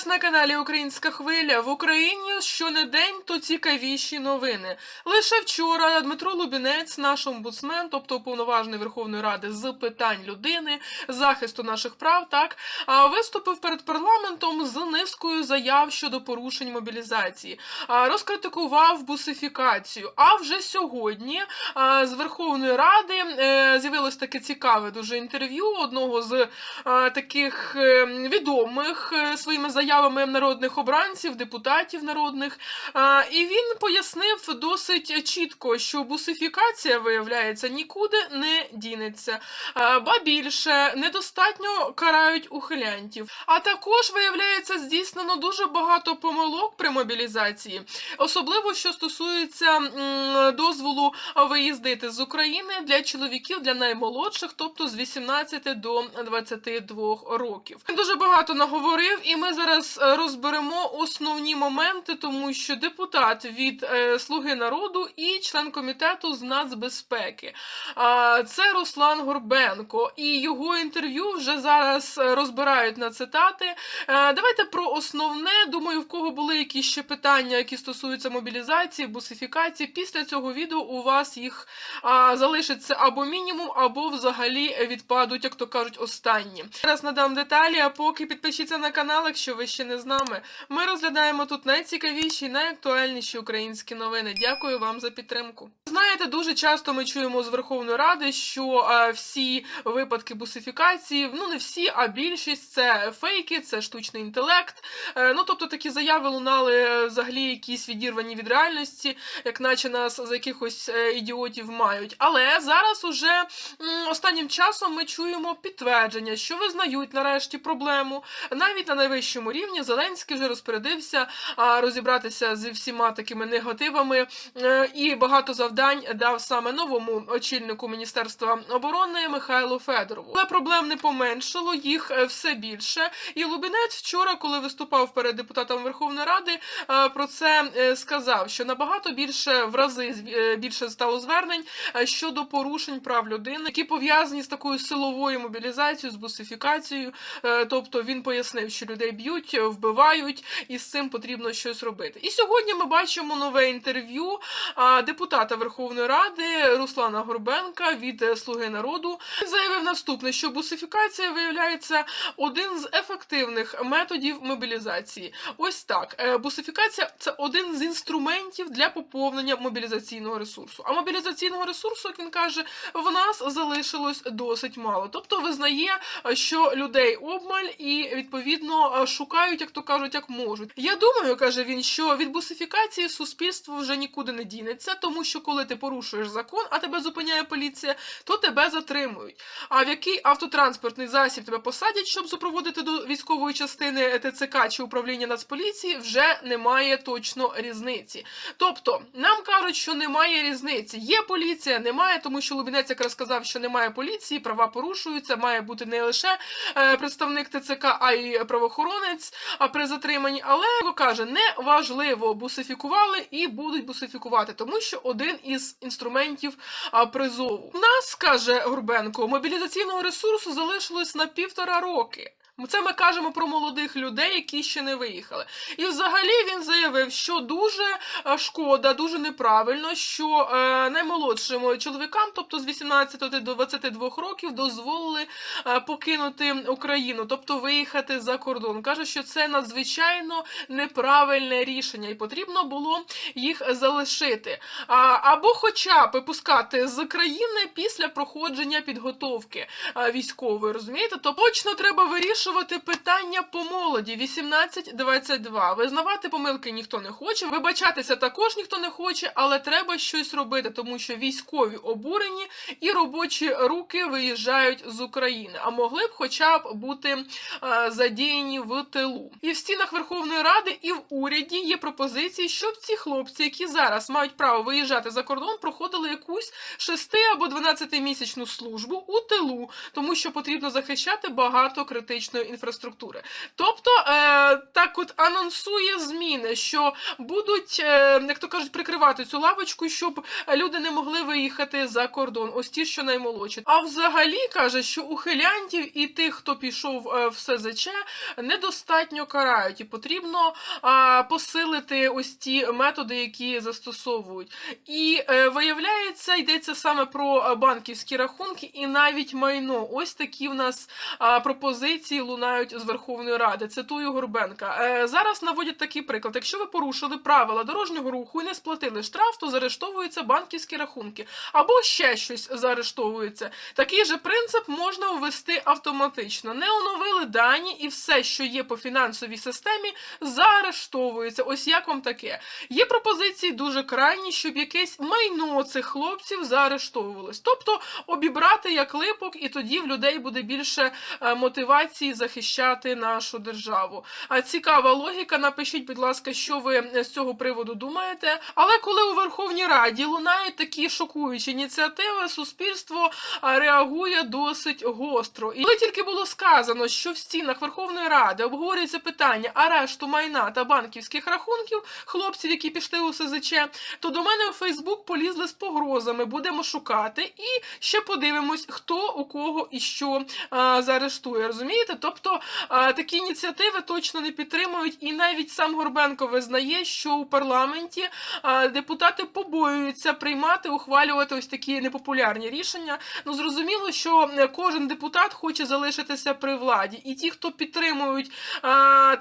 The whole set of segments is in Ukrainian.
вас на каналі Українська Хвиля. В Україні щонедень то цікавіші новини. Лише вчора Дмитро Лубінець, наш омбудсмен, тобто уповноважений Верховної Ради з питань людини, захисту наших прав, так виступив перед парламентом з низкою заяв щодо порушень мобілізації, розкритикував бусифікацію. А вже сьогодні з Верховної Ради е, з'явилось таке цікаве дуже інтерв'ю одного з таких е, відомих е, своїми заявами народних обранців, депутатів народних. І він пояснив досить чітко, що бусифікація, виявляється, нікуди не дінеться. Ба більше недостатньо карають ухилянтів. А також виявляється здійснено дуже багато помилок при мобілізації, особливо що стосується дозволу виїздити з України для чоловіків, для наймолодших, тобто з 18 до 22 років. Він дуже багато наговорив, і ми зараз е, розберемо основні моменти, тому що депутат від е, Слуги народу і член комітету з нацбезпеки. Це Руслан Горбенко, і його інтерв'ю вже зараз е, розбирають на цитати. Давайте про основне. Думаю, в кого були якісь ще питання, які стосуються мобілізації, бусифікації. Після цього відео у вас їх залишиться або мінімум, або взагалі відпадуть, як то кажуть, останні. Зараз надам деталі, а поки підпишіться на канал, якщо ви ще не з нами. Ми розглядаємо тут найцікавіші, і найактуальніші українські новини. Дякую вам за підтримку. Знаєте, дуже часто ми чуємо з Верховної Ради, що е, всі випадки бусифікації, ну не всі, а більшість це фейки, це штучний інтелект. Е, ну тобто такі заяви лунали е, взагалі якісь відірвані від реальності, як наче нас за якихось е, ідіотів мають. Але зараз уже м, останнім часом ми чуємо підтвердження, що визнають нарешті проблему. Навіть на найвищому рівні Зеленський вже розпорядився розібратися зі всіма такими негативами е, і багато завдань дав саме новому очільнику Міністерства оборони Михайлу Федорову. Але проблем не поменшало, їх е, все більше. І Лубінець вчора, коли виступав перед депутатом Верховної Ради, е, про це сказав, що набагато більше в рази більше стало звернень щодо порушень прав людини, які пов'язані з такою силовою мобілізацією, з бусифікацією. Тобто він пояснив, що людей б'ють, е, вбивають, і з цим потрібно щось робити. І сьогодні ми бачимо нове інтерв'ю депутата Верховної Ради Руслана Горбенка від е, Слуги народу. Він заявив наступне, що бусифікація виявляється один з ефективних методів мобілізації. Ось так. Е, Бусифікація це один з інструментів для поповнення мобілізаційного ресурсу. А мобілізаційного ресурсу, як він каже, в нас залишилось досить мало. Тобто визнає, що людей обмаль і відповідно е, шукають, як то кажуть, як можуть. Я думаю, каже він, що від бусифікації суспільство вже нікуди не дінеться, тому що коли ти порушуєш закон, а тебе зупиняє поліція, то тебе затримують. А в який автотранспортний засіб тебе посадять, щоб супроводити до військової частини ТЦК чи управління Нацполіції, вже немає точно різниці. Тобто нам кажуть, що немає різниці. Є поліція, немає, тому що Лубінець якраз сказав, що немає поліції, права порушуються, має бути не лише е, представник ТЦК, а й правоохоронець а при затриманні. Але каже, не важливо, бусифікували і будуть бусифікувати, тому що один із інструментів призову. У нас каже Гурбенко: мобілізаційного ресурсу залишилось на півтора роки. Це ми кажемо про молодих людей, які ще не виїхали. І взагалі він заявив, що дуже е, шкода, дуже неправильно, що е, наймолодшим чоловікам, тобто з 18 до 22 років, дозволили е, покинути Україну, тобто виїхати за кордон. Каже, що це надзвичайно неправильне рішення, і потрібно було їх залишити. Або, хоча б випускати з країни після проходження підготовки військової, розумієте? То точно треба вирішувати питання по молоді 18-22. Визнавати помилки ніхто не хоче, вибачатися також ніхто не хоче, але треба щось робити, тому що військові обурені і робочі руки виїжджають з України, а могли б хоча б бути е, задіяні в тилу. І в стінах Верховної Ради, і в уряді є пропозиції, щоб ці хлопці, які зараз мають право виїжджати за кордон, проходили якусь 6 або 12 місячну службу у тилу, тому що потрібно захищати багато критичної критичної інфраструктури. Тобто, е, так от анонсує зміни, що будуть, е, як то кажуть, прикривати цю лавочку, щоб люди не могли виїхати за кордон. Ось ті, що наймолодші. А взагалі каже, що ухилянтів і тих, хто пішов е, в СЗЧ, недостатньо карають, і потрібно посилити ось ті методи, які застосовують. І виявляється, йдеться саме про банківські рахунки і навіть майно. Ось такі в нас пропозиції лунають з Верховної Ради. Цитую Горбенка. Е, зараз наводять такий приклад: якщо ви порушили правила дорожнього руху і не сплатили штраф, то заарештовуються банківські рахунки або ще щось заарештовується. Такий же принцип можна ввести автоматично. Не оновили дані, і все, що є по фінансовій системі, заарештовується. Ось як вам таке. Є пропозиції дуже крайні, щоб якесь майно цих хлопців заарештовувалось. Тобто обібрати як липок, і тоді в людей буде більше е, захищати нашу державу. А цікава логіка. Напишіть, будь ласка, що ви з цього приводу думаєте. Але коли у Верховній Раді лунають такі шокуючі ініціативи, суспільство реагує досить гостро. І коли тільки було сказано, що в стінах Верховної Ради обговорюється питання арешту майна та банківських рахунків хлопців, які пішли у СЗЧ, то до мене у Фейсбук полізли з погрозами. Будемо шукати і ще подивимось, хто у кого і що а, заарештує. Розумієте? Тобто такі ініціативи точно не підтримують, і навіть сам Горбенко визнає, що у парламенті депутати побоюються приймати, ухвалювати ось такі непопулярні рішення. Ну зрозуміло, що е, кожен депутат хоче залишитися при владі, і ті, хто підтримують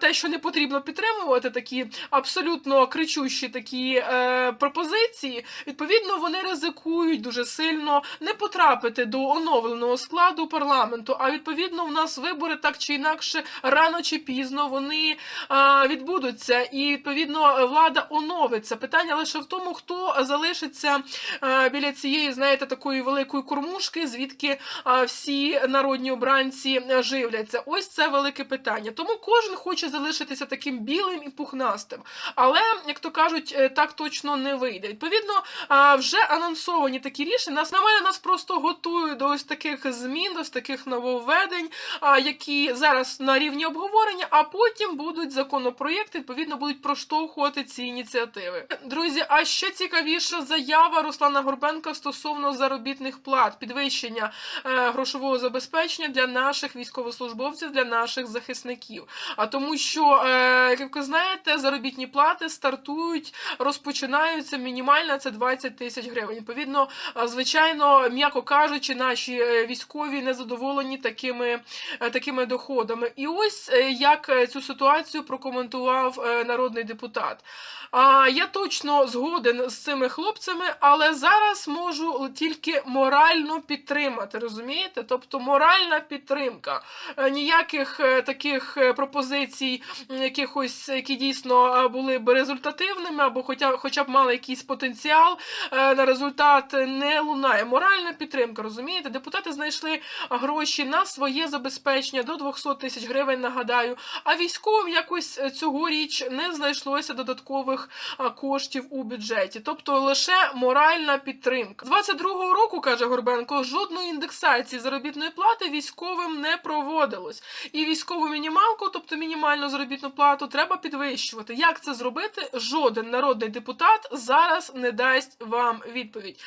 те, що не потрібно підтримувати, такі абсолютно кричущі такі е, пропозиції, відповідно, вони ризикують дуже сильно не потрапити до оновленого складу парламенту. А відповідно, в нас вибори так чи інакше рано чи пізно вони а, відбудуться, і відповідно влада оновиться. Питання лише в тому, хто залишиться а, біля цієї, знаєте, такої великої кормушки, звідки а, всі народні обранці живляться. Ось це велике питання. Тому кожен хоче залишитися таким білим і пухнастим. Але, як то кажуть, е, так точно не вийде. Відповідно, вже анонсовані такі рішення. Нас на мене нас просто готують до ось таких змін, до ось таких нововведень, а, які зараз на рівні обговорення, а потім будуть законопроєкти, відповідно, будуть проштовхувати ці ініціативи. Друзі, а ще цікавіша заява Руслана Горбенка стосовно заробітних плат, підвищення е, грошового забезпечення для наших військовослужбовців, для наших захисників. А тому, що, е, як ви знаєте, заробітні плати стартують, розпочинаються мінімальна це 20 тисяч гривень. Відповідно, е, звичайно, м'яко кажучи, наші е, військові не задоволені такими, е, такими доходами. І ось е, як е, цю ситуацію прокоментував е, народний депутат. Я точно згоден з цими хлопцями, але зараз можу тільки морально підтримати, розумієте? Тобто моральна підтримка. Ніяких таких пропозицій, якихось, які дійсно були б результативними, або хоча, хоча б мали якийсь потенціал на результат, не лунає. Моральна підтримка, розумієте? Депутати знайшли гроші на своє забезпечення до 200 тисяч гривень, нагадаю. А військовим якось е, цьогоріч не знайшлося додаткових коштів у бюджеті. Тобто лише моральна підтримка. З 22-го року, каже Горбенко, жодної індексації заробітної плати військовим не проводилось. І військову мінімалку, тобто мінімальну заробітну плату, треба підвищувати. Як це зробити? Жоден народний депутат зараз не дасть вам відповідь.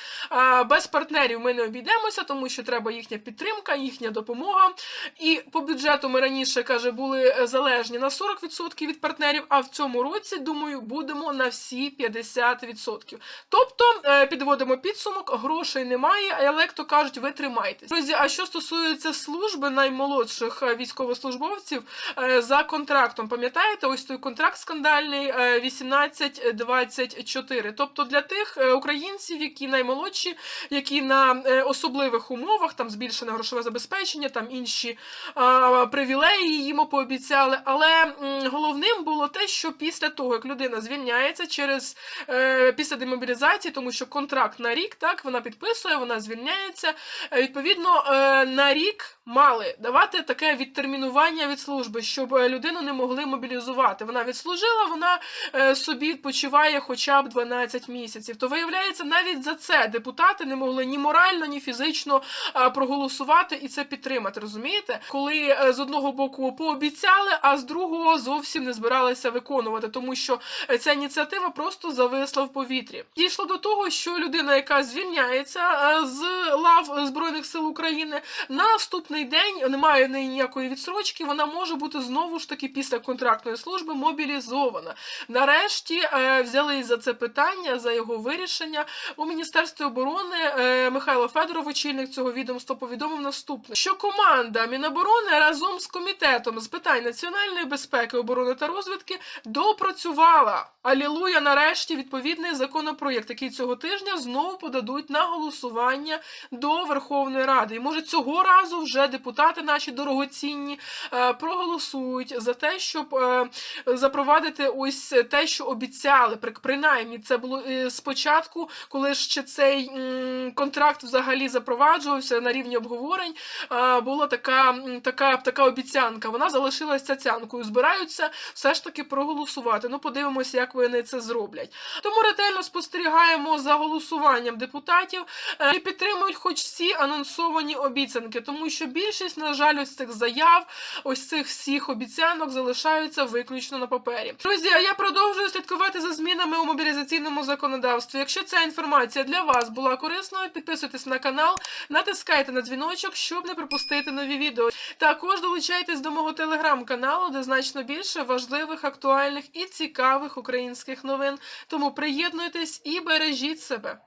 Без партнерів ми не обійдемося, тому що треба їхня підтримка, їхня допомога. І по бюджету ми раніше каже, були е, залежні на 40% від партнерів. А в цьому році, думаю, будемо на всі 50%. Тобто е, підводимо підсумок, грошей немає, але як то кажуть, ви тримайтесь. Друзі, а що стосується служби наймолодших е, військовослужбовців за контрактом, пам'ятаєте, ось той контракт скандальний е, 18-24. Тобто для тих українців, які наймолодші, які на особливих умовах, там збільшене грошове забезпечення, там інші привілеї їм пообіцяли. Але головним було те, що після того, як людина звільняється через е, після демобілізації, тому що контракт на рік, так вона підписує, вона звільняється. е, Відповідно, е, на рік мали давати таке відтермінування від служби, щоб е, людину не могли мобілізувати. Вона відслужила, вона е, собі відпочиває хоча б 12 місяців. То виявляється, навіть за це депутати не могли ні морально, ні фізично проголосувати і це підтримати. Розумієте, коли е, з одного боку пообіцяли, а з другого зовсім не збиралися виконувати, тому що е, ця ініціатива просто зависла в повітрі. Дійшло до того, що людина, яка звільняється е, з лав Збройних сил України, на наступний день немає в неї ніякої відсрочки. Вона може бути знову ж таки після контрактної служби мобілізована. Нарешті е, взялись за це питання, за його вирішення. У Міністерстві оборони е, Михайло Федоров, очільник цього відомства, повідомив наступне: що команда Міноборони разом з комітетом з питань національної безпеки, оборони та розвідки допрацювала. Алілуя, нарешті відповідний законопроєкт, який цього тижня знову подадуть на голосування до Верховної Ради. І може цього разу вже депутати наші дорогоцінні е, проголосують за те, щоб е, запровадити ось те, що обіцяли. При- Принаймні, це було е, спочатку, коли ще цей контракт взагалі запроваджувався на рівні обговорень. Була така, м, така, обіцянка. Вона залишилася цяцянкою. Збираються все ж таки проголосувати. Ну, подивимося, як вони це зроблять. Тому ретельно спостерігаємо за голосуванням депутатів е, і підтримують хоч всі анонсовані обіцянки, тому що більшість, на жаль, ось цих заяв, ось цих всіх обіцянок залишаються виключно на папері. Друзі, а я продовжую слідкувати за змінами у мобілізаційному законодавстві. Якщо ця інформація для вас була корисною, підписуйтесь на канал, натискайте на дзвіночок, щоб не пропустити нові відео. Також долучайтесь до мого телеграм-каналу, де значно більше важливих, актуальних і цікавих українських новин. Тому приєднуйтесь і бережіть себе.